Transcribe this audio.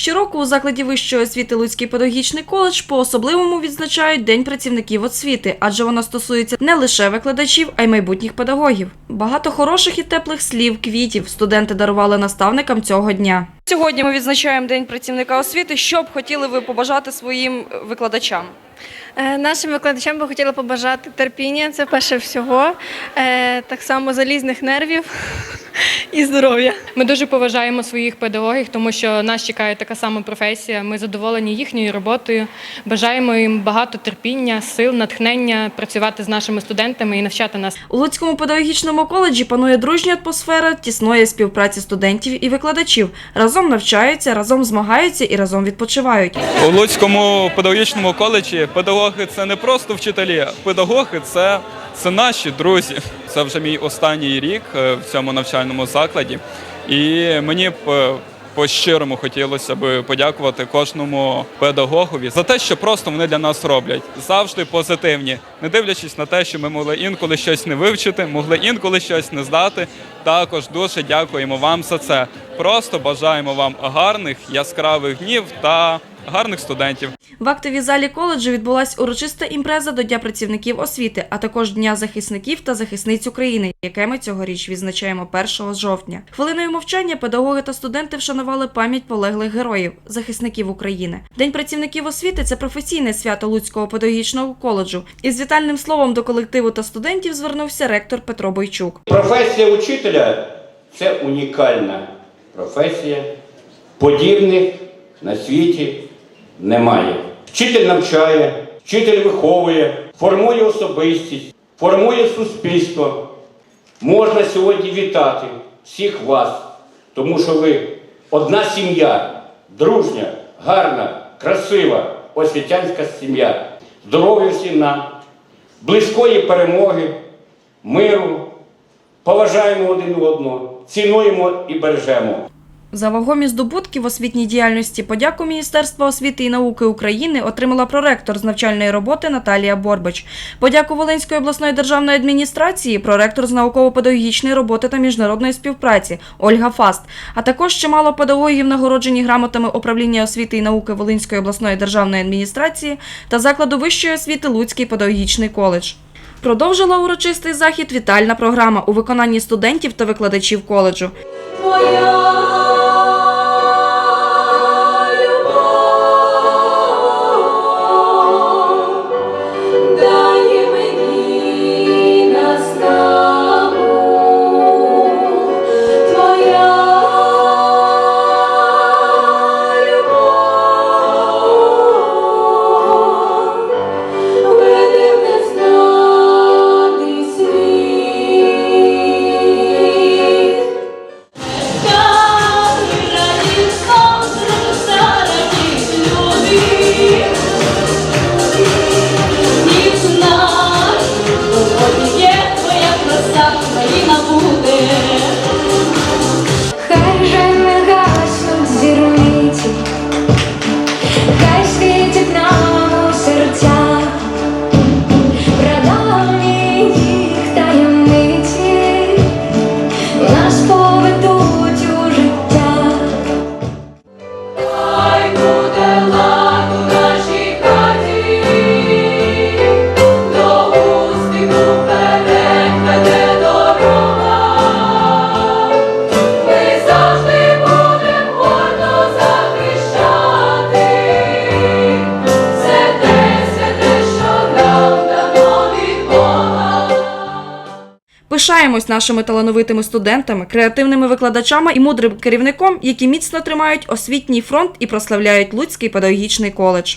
Щороку у закладі вищої освіти Луцький педагогічний коледж по-особливому відзначають День працівників освіти, адже воно стосується не лише викладачів, а й майбутніх педагогів. Багато хороших і теплих слів, квітів студенти дарували наставникам цього дня. Сьогодні ми відзначаємо День працівника освіти. Що б хотіли ви побажати своїм викладачам? Е, Нашим викладачам би хотіла побажати терпіння, це перше всього, Е, так само залізних нервів і здоров'я. Ми дуже поважаємо своїх педагогів, тому що нас чекає така сама професія. Ми задоволені їхньою роботою. Бажаємо їм багато терпіння, сил, натхнення працювати з нашими студентами і навчати нас. У Луцькому педагогічному коледжі панує дружня атмосфера тісної співпраці студентів і викладачів. Разом навчаються, разом змагаються і разом відпочивають. У Луцькому педагогічному коледжі педагоги це не просто вчителі, педагоги це, це наші друзі. Це вже мій останній рік е, в цьому навчальному закладі. І мені б е, по-щирому хотілося б подякувати кожному педагогові за те, що просто вони для нас роблять. Завжди позитивні, не дивлячись на те, що ми могли інколи щось не вивчити, могли інколи щось не здати. Також дуже дякуємо вам за це. Просто бажаємо вам гарних яскравих днів та гарних студентів. В актовій залі коледжу відбулась урочиста імпреза до Дня працівників освіти, а також Дня захисників та захисниць України, яке ми цьогоріч відзначаємо 1 жовтня. Хвилиною мовчання педагоги та студенти вшанували пам'ять полеглих героїв, захисників України. День працівників освіти це професійне свято Луцького педагогічного коледжу. Із вітальним словом до колективу та студентів звернувся ректор Петро Бойчук. Професія учителя це унікальна професія. Подібних на світі немає. Вчитель навчає, вчитель виховує, формує особистість, формує суспільство. Можна сьогодні вітати всіх вас, тому що ви одна сім'я, дружня, гарна, красива, освітянська сім'я. Здоров'я всім нам, близької перемоги, миру, поважаємо один одного, цінуємо і бережемо. За вагомі здобутки в освітній діяльності подяку Міністерства освіти і науки України отримала проректор з навчальної роботи Наталія Борбач. Подяку Волинської обласної державної адміністрації проректор з науково-педагогічної роботи та міжнародної співпраці Ольга Фаст, а також чимало педагогів нагороджені грамотами управління освіти і науки Волинської обласної державної адміністрації та закладу вищої освіти Луцький педагогічний коледж. Продовжила урочистий захід вітальна програма у виконанні студентів та викладачів коледжу. Пишаємось нашими талановитими студентами, креативними викладачами і мудрим керівником, які міцно тримають освітній фронт і прославляють Луцький педагогічний коледж.